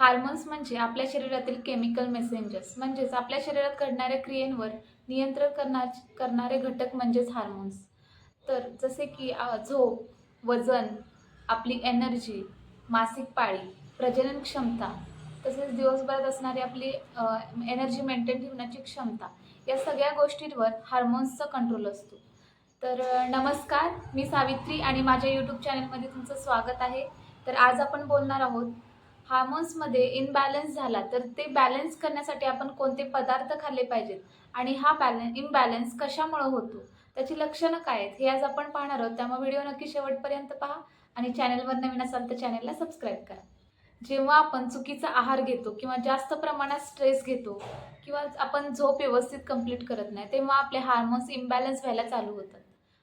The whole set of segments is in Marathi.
हार्मोन्स म्हणजे आपल्या शरीरातील केमिकल मेसेंजर्स. म्हणजेच आपल्या शरीरात घडणाऱ्या क्रियेंवर नियंत्रण करणार करणारे घटक म्हणजेच हार्मोन्स. तर जसे की झोप वजन आपली एनर्जी मासिक पाळी प्रजनन क्षमता तसेच दिवसभरात असणारी आपली एनर्जी मेंटेन ठेवण्याची क्षमता या सगळ्या गोष्टींवर हार्मोन्सचा कंट्रोल असतो. तर नमस्कार. मी सावित्री आणि माझ्या यूट्यूब चॅनलमध्ये तुमचं स्वागत आहे. तर आज आपण बोलणार आहोत हार्मोन्समध्ये इनबॅलन्स झाला तर ते बॅलन्स करण्यासाठी आपण कोणते पदार्थ खाल्ले पाहिजेत? आणि हा बॅलन्स इम्बॅलन्स कशामुळे होतो? त्याची लक्षणं काय आहेत? हे आज आपण पाहणार आहोत. त्यामुळे व्हिडिओ नक्की शेवटपर्यंत पहा आणि चॅनलवर नवीन असाल तर चॅनलला सबस्क्राईब करा. जेव्हा आपण चुकीचा आहार घेतो किंवा जास्त प्रमाणात स्ट्रेस घेतो किंवा आपण झोप व्यवस्थित कंप्लीट करत नाही तेव्हा आपले हार्मोन्स इम्बॅलन्स व्हायला चालू होतात.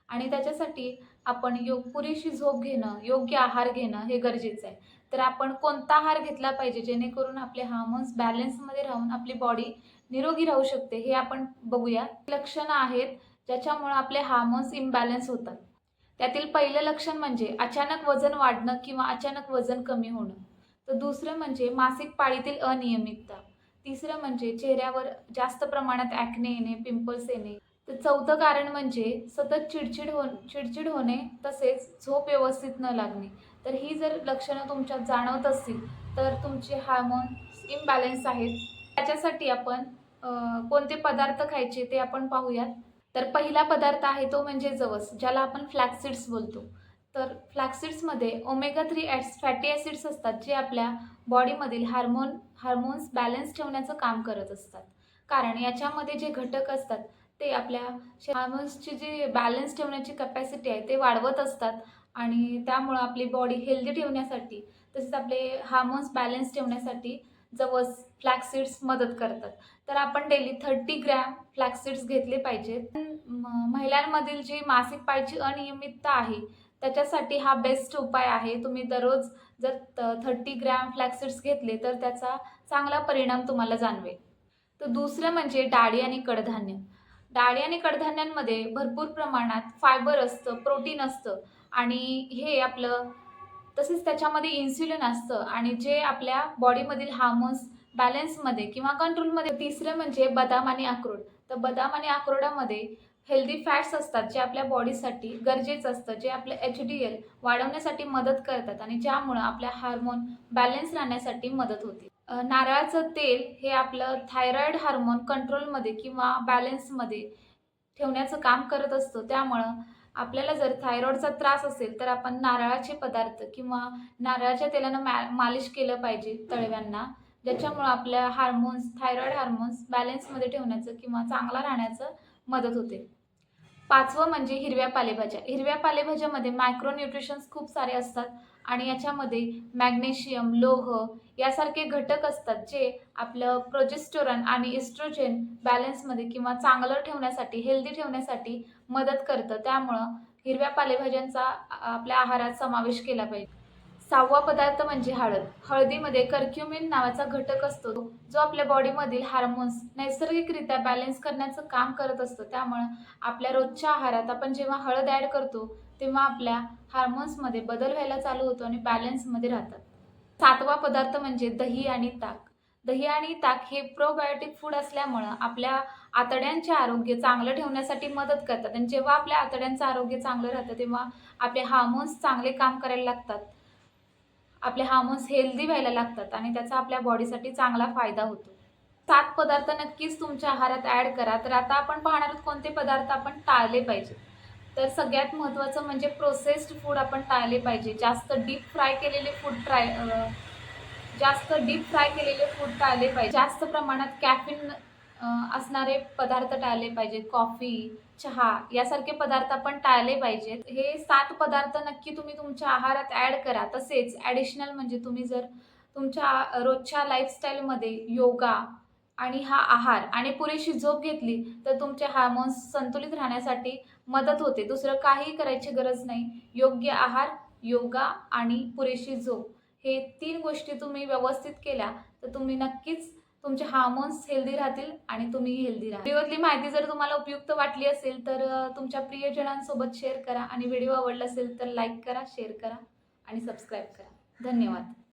आणि त्याच्यासाठी आपण योग पुरेशी झोप घेणं योग्य आहार घेणं हे गरजेचं आहे. तर आपण कोणता आहार घेतला पाहिजे? जेणेकरून आपले हार्मोन्स बॅलन्समध्ये राहून आपली बॉडी निरोगी राहू शकते हे आपण बघूया. लक्षणं आहेत ज्याच्यामुळे आपले हार्मोन्स इम्बॅलन्स होतात. त्यातील पहिलं लक्षण म्हणजे अचानक वजन वाढणं किंवा अचानक वजन कमी होणं. तर दुसरं म्हणजे मासिक पाळीतील अनियमितता. तिसरं म्हणजे चेहऱ्यावर जास्त प्रमाणात ॲक्ने येणे पिंपल्स येणे तर चौथं कारण म्हणजे सतत चिडचिड हो चिडचिड होणे तसेच झोप व्यवस्थित न लागणे. तर ही जर लक्षणं तुमच्यात जाणवत असतील तर तुमचे हार्मोन्स इम्बॅलन्स आहेत. त्याच्यासाठी आपण कोणते पदार्थ खायचे ते आपण पाहूयात. तर पहिला पदार्थ आहे तो म्हणजे जवस ज्याला आपण फ्लॅक्सिड्स बोलतो. तर फ्लॅक्सिड्समध्ये ओमेगा थ्री ॲट्स फॅटी ॲसिड्स असतात जे आपल्या बॉडीमधील हार्मोन हार्मोन्स बॅलन्स ठेवण्याचं काम करत असतात. कारण याच्यामध्ये जे घटक असतात ते आपल्या हार्मोन्सची जी बॅलन्स ठेवण्याची कपॅसिटी आहे ते वाढवत असतात. आणि त्यामुळं आपली बॉडी हेल्दी ठेवण्यासाठी तसेच आपले हार्मोन्स बॅलन्स ठेवण्यासाठी जवस फ्लॅक्सिड्स मदत करतात. तर आपण डेली थर्टी ग्रॅम फ्लॅक्सिड्स घेतले पाहिजेत. महिलांमधील जी मासिक पाळीची अनियमितता आहे त्याच्यासाठी हा बेस्ट उपाय आहे. तुम्ही दररोज जर थर्टी ग्रॅम फ्लॅक्सिड्स घेतले तर त्याचा चांगला परिणाम तुम्हाला जाणवेल. तर दुसरं म्हणजे डाळी आणि कडधान्य. डाळी आणि कडधान्यांमध्ये भरपूर प्रमाणात फायबर असतं प्रोटीन असतं आणि हे आपलं तसेच त्याच्यामध्ये इन्सुलिन असतं आणि जे आपल्या बॉडीमधील हार्मोन्स बॅलन्समध्ये किंवा कंट्रोलमध्ये तिसरं म्हणजे बदाम आणि अक्रोड. तर बदाम आणि अक्रोडामध्ये हेल्दी फॅट्स असतात जे आपल्या बॉडीसाठी गरजेचं असतं जे आपलं एच डी एल वाढवण्यासाठी मदत करतात आणि ज्यामुळं आपल्या हार्मोन बॅलन्स राहण्यासाठी मदत होते. नारळाचं तेल हे आपलं थायरॉईड हार्मोन कंट्रोलमध्ये किंवा बॅलन्समध्ये ठेवण्याचं काम करत असतं. त्यामुळं आपल्याला जर थायरॉईडचा त्रास असेल तर आपण नारळाचे पदार्थ किंवा नारळाच्या तेलानं मॅ मालिश केलं पाहिजे तळव्यांना. ज्याच्यामुळं आपल्या हार्मोन्स थायरॉईड हार्मोन्स बॅलन्समध्ये ठेवण्याचं किंवा चांगला राहण्याचं मदत होते. पाचवं म्हणजे हिरव्या पालेभाज्या. हिरव्या पालेभाज्यामध्ये मायक्रो न्यूट्रिशन्स खूप सारे असतात. आणि याच्यामध्ये मॅग्नेशियम लोह यासारखे घटक असतात जे आपलं प्रोजेस्टोरन आणि इस्ट्रोजेन बॅलन्समध्ये किंवा चांगलं ठेवण्यासाठी हेल्दी ठेवण्यासाठी मदत करतं. त्यामुळं हिरव्या पालेभाज्यांचा आपल्या आहारात समावेश केला पाहिजे. सहावा पदार्थ म्हणजे हळद. हळदीमध्ये कर्क्युमिन नावाचा घटक असतो जो आपल्या बॉडीमधील हार्मोन्स नैसर्गिकरित्या बॅलन्स करण्याचं काम करत असतो. त्यामुळं आपल्या रोजच्या आहारात आपण जेव्हा हळद ॲड करतो तेव्हा आपल्या हार्मोन्समध्ये बदल व्हायला चालू होतो आणि बॅलन्समध्ये राहतात. सातवा पदार्थ म्हणजे दही आणि ताक. दही आणि ताक हे प्रोबायोटिक फूड असल्यामुळं आपल्या आतड्यांचे आरोग्य चांगलं ठेवण्यासाठी मदत करतात. आणि जेव्हा आपल्या आतड्यांचं आरोग्य चांगलं राहतं तेव्हा आपले हार्मोन्स चांगले काम करायला लागतात. आपले हार्मोन्स हेल्दी व्हायला लागतात आणि त्याचा आपल्या बॉडीसाठी चांगला फायदा होतो. सात पदार्थ नक्कीच तुमच्या आहारात ॲड करा. तर आता आपण पाहणार आहोत कोणते पदार्थ आपण टाळले पाहिजे. तर सगळ्यात महत्त्वाचं म्हणजे प्रोसेस्ड फूड आपण टाळले पाहिजे. जास्त डीप फ्राय केलेले फूड ट्राय जास्त डीप फ्राय केलेले फूड टाळले पाहिजे. जास्त प्रमाणात कॅफिन असणारे पदार्थ टाळले पाहिजेत. कॉफी चहा यासारखे पदार्थ आपण टाळले पाहिजेत. हे सात पदार्थ नक्की तुम्ही तुमच्या आहारात ॲड करा. तसेच ॲडिशनल म्हणजे तुम्ही जर तुमच्या रोजच्या लाईफस्टाईलमध्ये योगा आणि हा आहार आणि पुरेशी झोप घेतली तर तुमचे हार्मोन्स संतुलित राहण्यासाठी मदत होते. दुसरं काही करायची गरज नाही. योग्य आहार योगा आणि पुरेशी झोप. हे तीन गोष्टी तुम्ही व्यवस्थित केल्या तर तुम्ही नक्कीच तुमचे हार्मोन्स हेल्दी राहतील आणि तुम्ही हेल्दी राहा व्हिडिओतली माहिती जर तुम्हाला उपयुक्त वाटली असेल तर तुमच्या प्रियजनांसोबत शेअर करा आणि व्हिडिओ आवडला असेल तर लाईक करा शेअर करा आणि सबस्क्राईब करा. धन्यवाद.